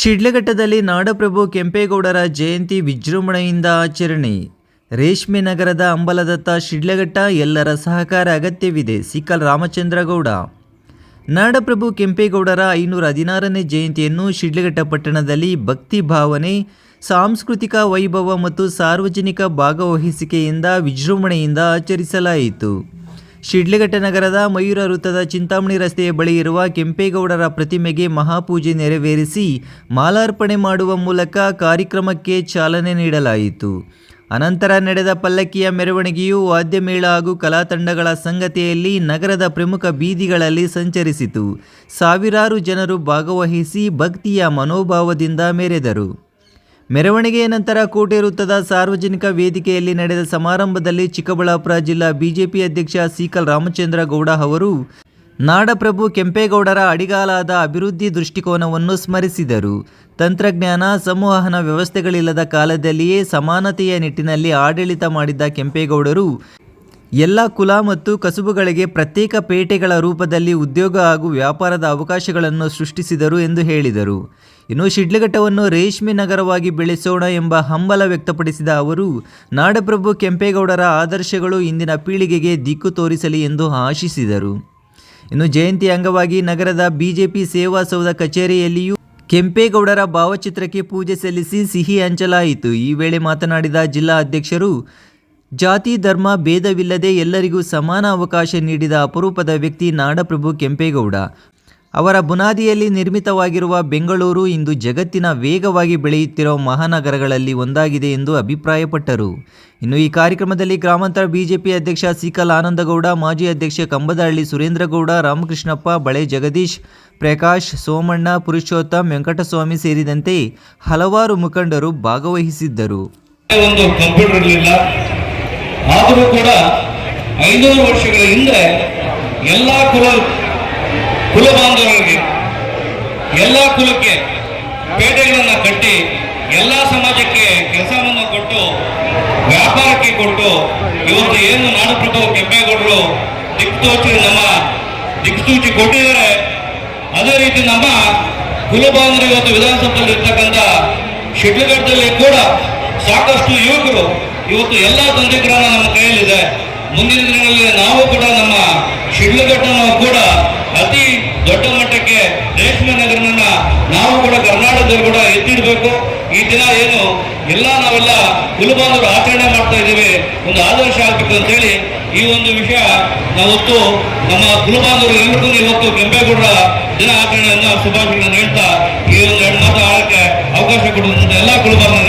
ಶಿಡ್ಲಘಟ್ಟದಲ್ಲಿ ನಾಡಪ್ರಭು ಕೆಂಪೇಗೌಡರ ಜಯಂತಿ ವಿಜೃಂಭಣೆಯಿಂದ ಆಚರಣೆ. ರೇಷ್ಮೆ ನಗರದ ಅಂಬಲದತ್ತ ಶಿಡ್ಲಘಟ್ಟ ಎಲ್ಲರ ಸಹಕಾರ ಅಗತ್ಯವಿದೆ ಸಿಕ್ಕಲ್ ರಾಮಚಂದ್ರಗೌಡ. ನಾಡಪ್ರಭು ಕೆಂಪೇಗೌಡರ ಐನೂರ ಹದಿನಾರನೇ ಜಯಂತಿಯನ್ನು ಶಿಡ್ಲಘಟ್ಟ ಪಟ್ಟಣದಲ್ಲಿ ಭಕ್ತಿ ಭಾವನೆ, ಸಾಂಸ್ಕೃತಿಕ ವೈಭವ ಮತ್ತು ಸಾರ್ವಜನಿಕ ಭಾಗವಹಿಸಿಕೆಯಿಂದ ವಿಜೃಂಭಣೆಯಿಂದ ಆಚರಿಸಲಾಯಿತು. ಶಿಡ್ಲಘಟ್ಟ ನಗರದ ಮಯೂರ ವೃತ್ತದ ಚಿಂತಾಮಣಿ ರಸ್ತೆಯ ಬಳಿ ಇರುವ ಕೆಂಪೇಗೌಡರ ಪ್ರತಿಮೆಗೆ ಮಹಾಪೂಜೆ ನೆರವೇರಿಸಿ ಮಾಲಾರ್ಪಣೆ ಮಾಡುವ ಮೂಲಕ ಕಾರ್ಯಕ್ರಮಕ್ಕೆ ಚಾಲನೆ ನೀಡಲಾಯಿತು. ಅನಂತರ ನಡೆದ ಪಲ್ಲಕ್ಕಿಯ ಮೆರವಣಿಗೆಯು ವಾದ್ಯಮೇಳ ಹಾಗೂ ಕಲಾತಂಡಗಳ ಸಂಗತಿಯಲ್ಲಿ ನಗರದ ಪ್ರಮುಖ ಬೀದಿಗಳಲ್ಲಿ ಸಂಚರಿಸಿತು. ಸಾವಿರಾರು ಜನರು ಭಾಗವಹಿಸಿ ಭಕ್ತಿಯ ಮನೋಭಾವದಿಂದ ಮೆರೆದರು. ಮೆರವಣಿಗೆಯ ನಂತರ ಕೋಟೆ ವೃತ್ತದ ಸಾರ್ವಜನಿಕ ವೇದಿಕೆಯಲ್ಲಿ ನಡೆದ ಸಮಾರಂಭದಲ್ಲಿ ಚಿಕ್ಕಬಳ್ಳಾಪುರ ಜಿಲ್ಲಾ ಬಿಜೆಪಿ ಅಧ್ಯಕ್ಷ ಸೀಕಲ್ ರಾಮಚಂದ್ರ ಗೌಡ ಅವರು ನಾಡಪ್ರಭು ಕೆಂಪೇಗೌಡರ ಅಡಿಗಾಲಾದ ಅಭಿವೃದ್ಧಿ ದೃಷ್ಟಿಕೋನವನ್ನು ಸ್ಮರಿಸಿದರು. ತಂತ್ರಜ್ಞಾನ, ಸಂವಹನ ವ್ಯವಸ್ಥೆಗಳಿಲ್ಲದ ಕಾಲದಲ್ಲಿಯೇ ಸಮಾನತೆಯ ನಿಟ್ಟಿನಲ್ಲಿ ಆಡಳಿತ ಮಾಡಿದ್ದ ಕೆಂಪೇಗೌಡರು ಎಲ್ಲ ಕುಲ ಮತ್ತು ಕಸುಬುಗಳಿಗೆ ಪ್ರತ್ಯೇಕ ಪೇಟೆಗಳ ರೂಪದಲ್ಲಿ ಉದ್ಯೋಗ ಹಾಗೂ ವ್ಯಾಪಾರದ ಅವಕಾಶಗಳನ್ನು ಸೃಷ್ಟಿಸಿದರು ಎಂದು ಹೇಳಿದರು. ಇನ್ನು ಶಿಡ್ಲಘಟ್ಟವನ್ನು ರೇಷ್ಮೆ ನಗರವಾಗಿ ಬೆಳೆಸೋಣ ಎಂಬ ಹಂಬಲ ವ್ಯಕ್ತಪಡಿಸಿದ ಅವರು, ನಾಡಪ್ರಭು ಕೆಂಪೇಗೌಡರ ಆದರ್ಶಗಳು ಇಂದಿನ ಪೀಳಿಗೆಗೆ ದಿಕ್ಕು ತೋರಿಸಲಿ ಎಂದು ಆಶಿಸಿದರು. ಇನ್ನು ಜಯಂತಿ ಅಂಗವಾಗಿ ನಗರದ ಬಿಜೆಪಿ ಸೇವಾ ಸೌಧ ಕಚೇರಿಯಲ್ಲಿಯೂ ಕೆಂಪೇಗೌಡರ ಭಾವಚಿತ್ರಕ್ಕೆ ಪೂಜೆ ಸಲ್ಲಿಸಿ ಸಿಹಿ ಹಂಚಲಾಯಿತು. ಈ ವೇಳೆ ಮಾತನಾಡಿದ ಜಿಲ್ಲಾ ಅಧ್ಯಕ್ಷರು ಜಾತಿ, ಧರ್ಮ, ಭೇದವಿಲ್ಲದೆ ಎಲ್ಲರಿಗೂ ಸಮಾನ ಅವಕಾಶ ನೀಡಿದ ಅಪರೂಪದ ವ್ಯಕ್ತಿ ನಾಡಪ್ರಭು ಕೆಂಪೇಗೌಡ. ಅವರ ಬುನಾದಿಯಲ್ಲಿ ನಿರ್ಮಿತವಾಗಿರುವ ಬೆಂಗಳೂರು ಇಂದು ಜಗತ್ತಿನ ವೇಗವಾಗಿ ಬೆಳೆಯುತ್ತಿರುವ ಮಹಾನಗರಗಳಲ್ಲಿ ಒಂದಾಗಿದೆ ಎಂದು ಅಭಿಪ್ರಾಯಪಟ್ಟರು. ಇನ್ನು ಈ ಕಾರ್ಯಕ್ರಮದಲ್ಲಿ ಗ್ರಾಮಾಂತರ ಬಿಜೆಪಿ ಅಧ್ಯಕ್ಷ ಸಿಕಲ್ ಆನಂದಗೌಡ, ಮಾಜಿ ಅಧ್ಯಕ್ಷ ಕಂಬದಹಳ್ಳಿ ಸುರೇಂದ್ರಗೌಡ, ರಾಮಕೃಷ್ಣಪ್ಪ, ಬಳೆ ಜಗದೀಶ್, ಪ್ರಕಾಶ್, ಸೋಮಣ್ಣ, ಪುರುಷೋತ್ತಮ್, ವೆಂಕಟಸ್ವಾಮಿ ಸೇರಿದಂತೆ ಹಲವಾರು ಮುಖಂಡರು ಭಾಗವಹಿಸಿದ್ದರು. ಆದರೂ ಕೂಡ ಐನೂರು ವರ್ಷಗಳ ಹಿಂದೆ ಎಲ್ಲ ಕುಲ ಕುಲ ಬಾಂಧವರಿಗೆ, ಎಲ್ಲ ಕುಲಕ್ಕೆ ಪೇಟೆಗಳನ್ನು ಕಟ್ಟಿ ಎಲ್ಲ ಸಮಾಜಕ್ಕೆ ಕೆಲಸವನ್ನು ಕೊಟ್ಟು, ವ್ಯಾಪಾರಕ್ಕೆ ಕೊಟ್ಟು, ಇವತ್ತು ಏನು ನಾಡಪ್ರಭು ಕೆಂಪೇಗೌಡರು ದಿಕ್ಸೂಚಿ ನಮ್ಮ ದಿಕ್ಸೂಚಿ ಕೊಟ್ಟಿದ್ದಾರೆ. ಅದೇ ರೀತಿ ನಮ್ಮ ಕುಲಬಾಂಧವರು ಇವತ್ತು ವಿಧಾನಸಭೆಯಲ್ಲಿ ಇರ್ತಕ್ಕಂಥ ಶಿಡ್ಲಘಟ್ಟದಲ್ಲಿ ಕೂಡ ಸಾಕಷ್ಟು ಯುವಕರು ಇವತ್ತು ಎಲ್ಲ ತಂತ್ರಜ್ಞಾನ ನಮ್ಮ ಕೈಯಲ್ಲಿದೆ. ಮುಂದಿನ ದಿನಗಳಲ್ಲಿ ನಾವು ಕೂಡ ನಮ್ಮ ಶಿಡ್ಲಘಟ್ಟನ ಕೂಡ ಅತಿ ದೊಡ್ಡ ಮಟ್ಟಕ್ಕೆ ರೇಷ್ಮೆ ನಗರನ ನಾವು ಕೂಡ ಕರ್ನಾಟಕದಲ್ಲಿ ಕೂಡ ಎತ್ತಿಡಬೇಕು. ಈ ದಿನ ಏನು ಎಲ್ಲ ನಾವೆಲ್ಲ ಕುಲಬಾಂಧವರು ಆಚರಣೆ ಮಾಡ್ತಾ ಇದ್ದೀವಿ. ಒಂದು ಆದರ್ಶ ಆಗ್ಬೇಕು ಅಂತ ಹೇಳಿ ಈ ಒಂದು ವಿಷಯ ನಾವತ್ತು ನಮ್ಮ ಕುಲಬಾಂಧವರು ಎಲ್ಲರಿಗೂ ಇವತ್ತು ಕೆಂಪೇಗೌಡರ ದಿನ ಆಚರಣೆಯನ್ನು, ಶುಭಾಶಯಗಳನ್ನು ಹೇಳ್ತಾ ಈ ಒಂದು ಎರಡು ಮಾತು ಆಳಕ್ಕೆ ಅವಕಾಶ ಕೊಡುವಂತ ಎಲ್ಲ ಕುಲಬಾಂಧವ